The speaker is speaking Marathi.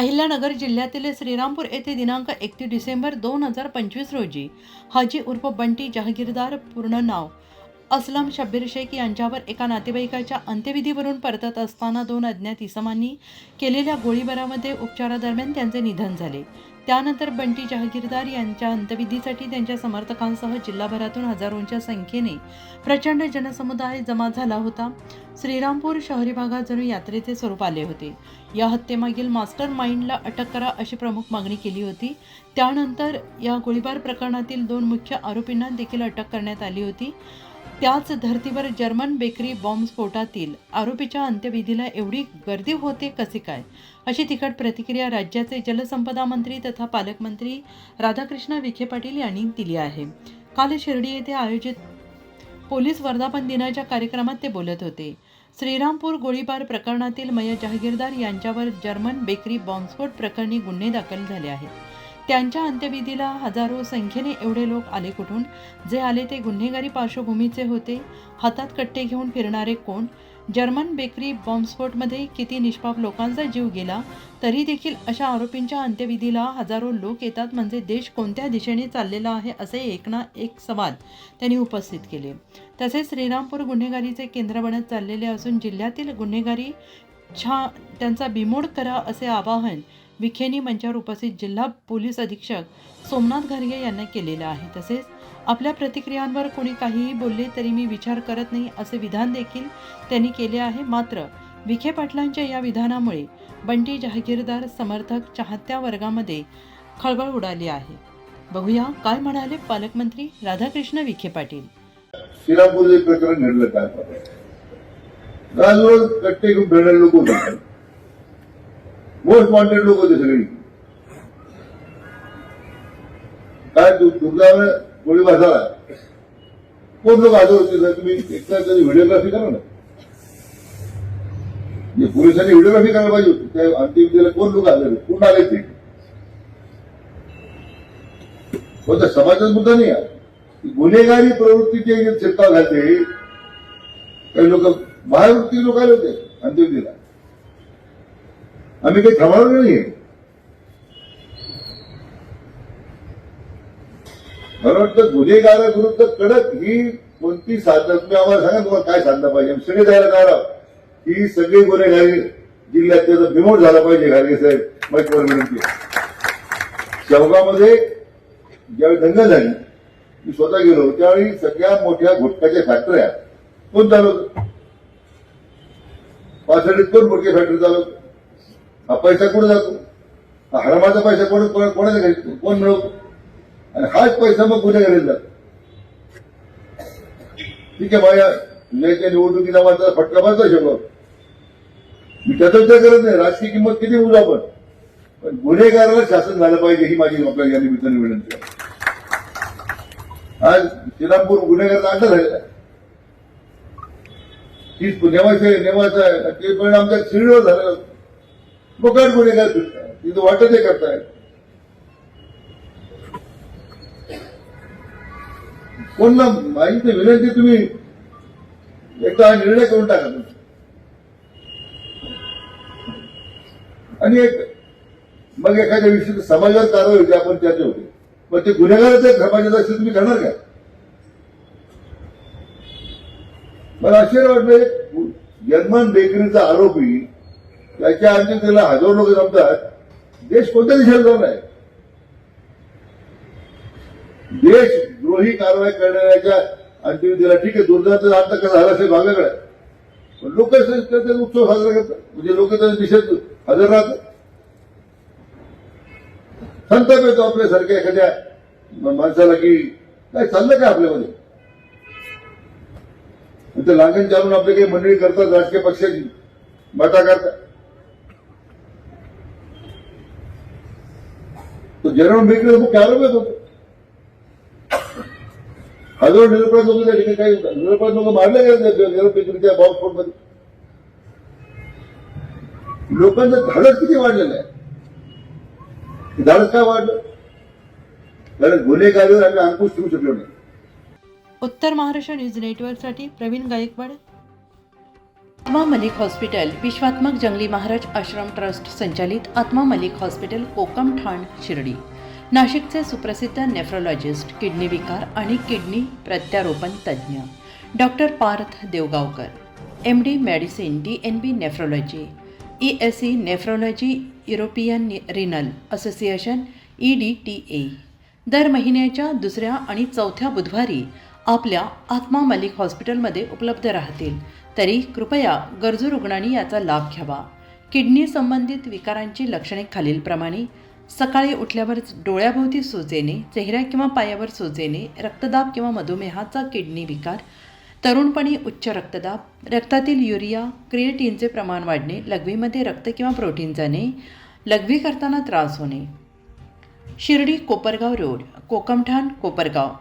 अहिल्यानगर जिल्ह्यातील श्रीरामपूर येथे दिनांक एकतीस डिसेंबर दोन हजार पंचवीस रोजी हाजी उर्फ बंटी जहागीरदार पूर्ण नाव असलम शब्बीर शेख यांच्यावर एका नातेवाईकाच्या अंत्यविधीवरून परतत असताना दोन अज्ञात इसमांनी केलेल्या गोळीबारामध्ये उपचारादरम्यान त्यांचे निधन झाले. त्यानंतर बंटी जहागीरदार यांच्या अंत्यविधीसाठी त्यांच्या समर्थकांसह जिल्हाभरातून हजारोंच्या संख्येने प्रचंड जनसमुदाय जमा झाला होता. श्रीरामपूर शहरी भागात जणू यात्रेचे स्वरूप आले होते. या हत्येमागील मास्टर माइंडला अटक करा अशी प्रमुख मागणी केली होती. त्यानंतर या गोळीबार प्रकरणातील दोन मुख्य आरोपींना देखील अटक करण्यात आली होती. त्याच धर्तीवर जर्मन बेकरी बॉम्बस्फोटातील आरोपीच्या अंत्यविधीला एवढी गर्दी होते कसे काय? अशी तिखट प्रतिक्रिया राज्याचे जलसंपदा मंत्री तथा पालकमंत्री राधाकृष्ण विखे पाटील यांनी दिली आहे. काल शिर्डी येथे आयोजित पोलीस वर्धापन दिनाच्या कार्यक्रमात ते बोलत होते. श्रीरामपूर गोळीबार प्रकरणातील मय जहागीरदार यांच्यावर जर्मन बेकरी बॉम्बस्फोट प्रकरणी गुन्हे दाखल झाले आहेत. त्यांच्या अंत्यविधीला हजारो संख्येने एवढे लोक आले कुठून? जे आले ते गुन्हेगारी पार्श्वभूमीचे होते. हातात कट्टे घेऊन फिरणारे कोण? जर्मन बेकरी बॉम्बस्फोटमध्ये किती निष्पाप लोकांचा जीव गेला? तरी देखील अशा आरोपींच्या अंत्यविधीला हजारो लोक येतात म्हणजे देश कोणत्या दिशेने चाललेला आहे असे एक ना एक सवाल त्यांनी उपस्थित केले. तसेच श्रीरामपूर गुन्हेगारीचे केंद्र बनत चाललेले असून जिल्ह्यातील गुन्हेगारी छा त्यांचा बिमोड करा असे आवाहन विखेनी मंचावर उपस्थित जिल्हा पोलीस अधीक्षक सोमनाथ घारगे यांना केलेलं आहे. तसेच आपल्या प्रतिक्रियांवर कोणी काहीही बोलले तरी मी विचार करत नाही असे विधान देखील त्यांनी केले आहे. मात्र विखे पाटलांच्या या विधानामुळे बंटी जहागीरदार समर्थक चाहत्या वर्गामध्ये खळबळ उडाली आहे. बघूया काय म्हणाले पालकमंत्री राधाकृष्ण विखे पाटील. श्रीरामपूर प्रकरण घडलं काय? कट्टे घेऊन फिरणारे लोक मोस्ट वॉन्टेड लोक होते सगळी. काय दुर्गावर गोळी गोळीबार झाला कोण लोक आजार होते तुम्ही एकदा तरी व्हिडिओग्राफी करा ना. पोलिसांनी व्हिडिओग्राफी करायला पाहिजे होती त्या अंतिम कोण लोक आजार कोण आले ते? हो कोणता समाजाचा मुद्दा नाही आहे. गुन्हेगारी प्रवृत्तीचे जे घालते. काही लोक महावृत्ती लोक आले होते अंत्यविधीला आम्ही काही थांबवलं नाहीये. मला वाटतं गुन्हेगाराविरुद्ध कडक ही कोणती साधना तुम्ही आम्हाला सांगा तुम्हाला काय साधना पाहिजे. सगळे जायला तयार आहोत. ही सगळी गुन्हेगारी जिल्ह्यात त्याचा बिमोड झाला पाहिजे घारगे साहेब. माझ्यावर विनंती चौकामध्ये ज्यावेळी दंगल झाली मी स्वतः गेलो त्यावेळी सगळ्या मोठ्या घोटकाच्या फॅक्टऱ्या कोण चालवत? पाच कोण मोठी फॅक्टरी चालवत. हा पैसा कुठे जातो? हा हरामाचा पैसा कोण कोणाच्या घरी कोण मिळवतो? आणि हाच पैसा मग गुन्हेगारी जातो? ठीक आहे माझ्या तुझ्या निवडणुकीला माझा फटका बसला शकतो मी त्याचा विचार करत नाही राजकीय किंमत किती होऊ आपण? पण गुन्हेगाराला शासन झालं पाहिजे ही माझी आपल्या या निमित्ताने विनंती आहे. आज श्रीरामपूर गुन्हेगार अड्डा झालेला आहे. तीच नेवाचे नेवाचा आहे ते परिणाम त्या शिर्डीवर झालं फुकट गुन्हेगार फिरताय तिथं वाटत हे करताय. कोणला माहिती विनंती तुम्ही एकदा हा निर्णय करून टाका तुम्ही. आणि एक मग एखाद्या विषयी समाजावर कारवाई होती आपण त्याचे होते. मग ते गुन्हेगाराचे समाजात असेल तुम्ही करणार का? मला आश्चर्य वाटलं यजमान बेकरीचा आरोपी त्याच्या आधी त्याला हजारो लोक जमतात. देश कोणत्या दिशेला जाऊन आहे देशद्रोही कारवाई करणाऱ्याच्या अंत्यविधीला ठीक आहे दुर्दैवाचा अंत कसा झाला असेल भागाकडे. पण लोक त्याचा उत्सव साजरा करतात. म्हणजे लोक त्याच्या दिशेत हजर राहतात. संताप येतो आपल्यासारख्या एखाद्या माणसाला की काय चाललं काय आपल्यामध्ये? लागण चालून आपले काही मंडळी करतात राजकीय पक्षाची बटा करतात. तो जर्मन मग मुख्य आरोप येत होतो. हजारो निरपराध लोक त्या ठिकाणी काही निरपराध लोक मारले गेले त्या जर्मन बेकरीच्या बॉम्बस्फोटमध्ये. लोकांचं धाडस किती वाढलेलं आहे? धाडस काय वाढलं? कारण गुन्हेगारीवर आम्ही अंकुश ठेवू शकलो नाही. उत्तर महाराष्ट्र न्यूज नेटवर्कसाठी प्रवीण गायकवाड. आत्मा मलिक हॉस्पिटल विश्वात्मक जंगली महाराज आश्रम ट्रस्ट संचालित आत्मा मलिक हॉस्पिटल कोकम ठाण शिर्डी. नाशिकचे सुप्रसिद्ध नेफ्रोलॉजिस्ट किडनी विकार आणि किडनी प्रत्यारोपण तज्ज्ञ doctor Parth Devgaonkar M D medicine D N B nephrology E S E nephrology European renal association E D T A दर महिन्याच्या दुसऱ्या आणि चौथ्या बुधवारी आपल्या आत्मा मलिक हॉस्पिटलमध्ये उपलब्ध राहतील. तरी कृपया गरजू रुग्णांनी याचा लाभ घ्यावा. किडनी संबंधित विकारांची लक्षणे खालीलप्रमाणे सकाळी उठल्यावर डोळ्याभोवती सुजेने येणे चेहऱ्या किंवा पायावर सूज येणे रक्तदाब किंवा मधुमेहाचा किडनी विकार तरुणपणी उच्च रक्तदाब रक्तातील युरिया क्रिएटिनचे प्रमाण वाढणे लघवीमध्ये रक्त किंवा प्रोटीन जाणे लघवी करताना त्रास होणे. शिर्डी कोपरगाव रोड कोकमठाण कोपरगाव.